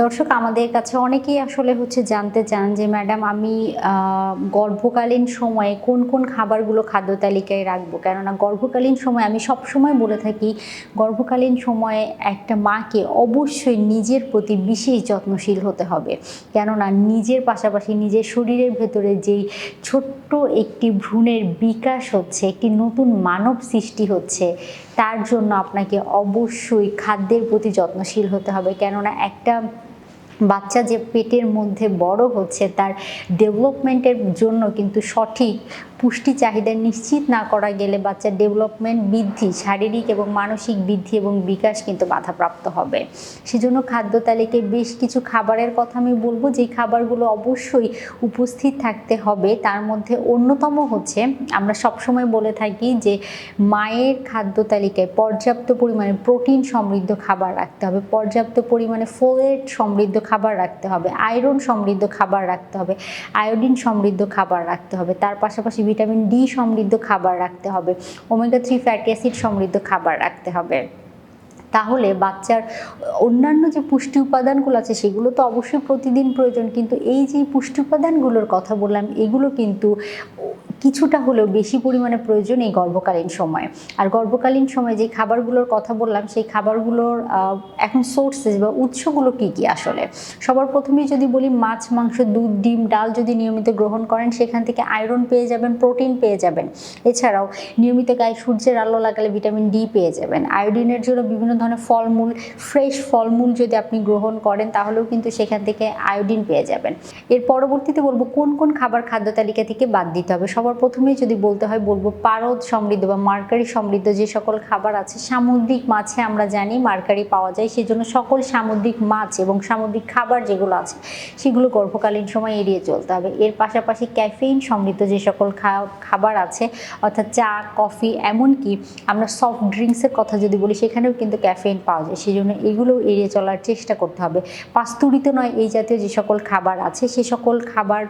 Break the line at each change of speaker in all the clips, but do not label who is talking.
দর্শক, আমাদের কাছে অনেকেই আসলে হচ্ছে জানতে চান যে, ম্যাডাম, আমি গর্ভকালীন সময়ে কোন কোন খাবারগুলো খাদ্য তালিকায় রাখব? কেননা গর্ভকালীন সময় আমি সব সময় বলে থাকি, গর্ভকালীন সময়ে একটা মাকে অবশ্যই নিজের প্রতি বিশেষ যত্নশীল হতে হবে। কেননা নিজের পাশাপাশি নিজের শরীরের ভেতরে যেই ছোট্ট একটি ভ্রূণের বিকাশ হচ্ছে, একটি নতুন মানব সৃষ্টি হচ্ছে, তার জন্য আপনাকে অবশ্যই খাদ্যের প্রতি যত্নশীল হতে হবে। কেননা একটা বাচ্চা যে পেটের মধ্যে বড় হচ্ছে, তার ডেভেলপমেন্টের জন্য কিন্তু সঠিক পুষ্টি চাহিদা নিশ্চিত না করা গেলে বাচ্চার ডেভেলপমেন্ট বৃদ্ধি, শারীরিক এবং মানসিক বৃদ্ধি এবং বিকাশ কিন্তু বাধাপ্রাপ্ত হবে। সেজন্য খাদ্য তালিকায় বেশ কিছু খাবারের কথা আমি বলব, যেই খাবারগুলো অবশ্যই উপস্থিত থাকতে হবে। তার মধ্যে অন্যতম হচ্ছে, আমরা সবসময় বলে থাকি যে মায়ের খাদ্য তালিকায় পর্যাপ্ত পরিমাণে প্রোটিন সমৃদ্ধ খাবার রাখতে হবে। পর্যাপ্ত পরিমাণে ফোলেট সমৃদ্ধ খাবার রাখতে হবে। আয়রন সমৃদ্ধ খাবার রাখতে হবে। আয়োডিন সমৃদ্ধ খাবার রাখতে হবে। তার পাশাপাশি ভিটামিন ডি সমৃদ্ধ খাবার রাখতে হবে। ওমেগা থ্রি ফ্যাটি অ্যাসিড সমৃদ্ধ খাবার রাখতে হবে। তাহলে বাচ্চার অন্যান্য যে পুষ্টি উপাদানগুলো আছে, সেগুলো তো অবশ্যই প্রতিদিন প্রয়োজন। কিন্তু এই যে পুষ্টি উপাদানগুলোর কথা বললাম, এগুলো কিন্তু কিছুটা হলেও বেশি পরিমাণে প্রয়োজন এই গর্ভকালীন সময়ে। আর গর্ভকালীন সময়ে যে খাবারগুলোর কথা বললাম, সেই খাবারগুলোর এখন সোর্সেস বা উৎসগুলো কি কি আসলে? সবার প্রথমেই যদি বলি, মাছ, মাংস, দুধ, ডিম, ডাল যদি নিয়মিত গ্রহণ করেন, সেখান থেকে আয়রন পেয়ে যাবেন প্রোটিন পেয়ে যাবেন। এছাড়াও নিয়মিত গায়ে সূর্যের আলো লাগালে ভিটামিন ডি পেয়ে যাবেন। আয়োডিনের জন্য বিভিন্ন ধরনের ফলমূল ফ্রেশ ফলমূল যদি আপনি গ্রহণ করেন, তাহলেও কিন্তু সেখান থেকে আয়োডিন পেয়ে যাবেন। এর পরবর্তীতে বলব, কোন কোন খাবার খাদ্য তালিকা থেকে বাদ দিতে হবে? সবার প্রথমেই যদি বলতে হয়, বলব পারদ সমৃদ্ধ বা মার্কারি সমৃদ্ধ যে সকল খাবার আছে, সামুদ্রিক মাছে আমরা জানি মার্কারি পাওয়া যায়। সেজন্য সকল সামুদ্রিক মাছ এবং সামুদ্রিক খাবার যেগুলো আছে, সেগুলো গর্ভকালীন সময় এড়িয়ে চলতে হবে। এর পাশাপাশি ক্যাফেইন সমৃদ্ধ যে সকল খাবার আছে, অর্থাৎ চা, কফি, এমনকি আমরা সফট ড্রিঙ্কসের কথা যদি বলি, সেখানেও কিন্তু ক্যাফেইন পাওয়া যায়। সেই জন্য এগুলো এড়িয়ে চলার চেষ্টা করতে হবে। পাস্তুরিত নয়, এই জাতীয় যে সকল খাবার আছে, সে সকল খাবার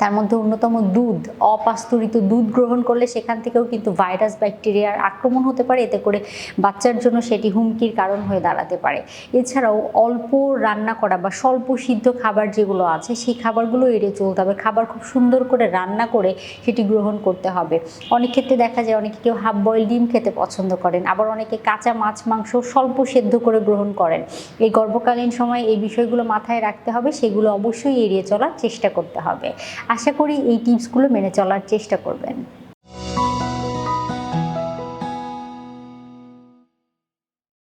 তার মধ্যে অন্যতম দুধ, অপাস্তুরিত দুধ গ্রহণ করলে সেখান থেকেও কিন্তু ভাইরাস, ব্যাকটেরিয়ার আক্রমণ হতে পারে। এতে করে বাচ্চার জন্য সেটি হুমকির কারণ হয়ে দাঁড়াতে পারে। এছাড়াও অল্প রান্না করা বা স্বল্প সিদ্ধ খাবার যেগুলো আছে, সেই খাবারগুলো এড়িয়ে চলতে হবে। খাবার খুব সুন্দর করে রান্না করে সেটি গ্রহণ করতে হবে। অনেক ক্ষেত্রে দেখা যায় অনেকে কেউ হাফ বয়েল ডিম খেতে পছন্দ করেন, আবার অনেকে কাঁচা মাছ, মাংস স্বল্প সেদ্ধ করে গ্রহণ করেন। এই গর্ভকালীন সময় এই বিষয়গুলো মাথায় রাখতে হবে, সেগুলো অবশ্যই এড়িয়ে চলার চেষ্টা করতে হবে। আশা করি এই টিপসগুলো মেনে চলার চেষ্টা করবেন।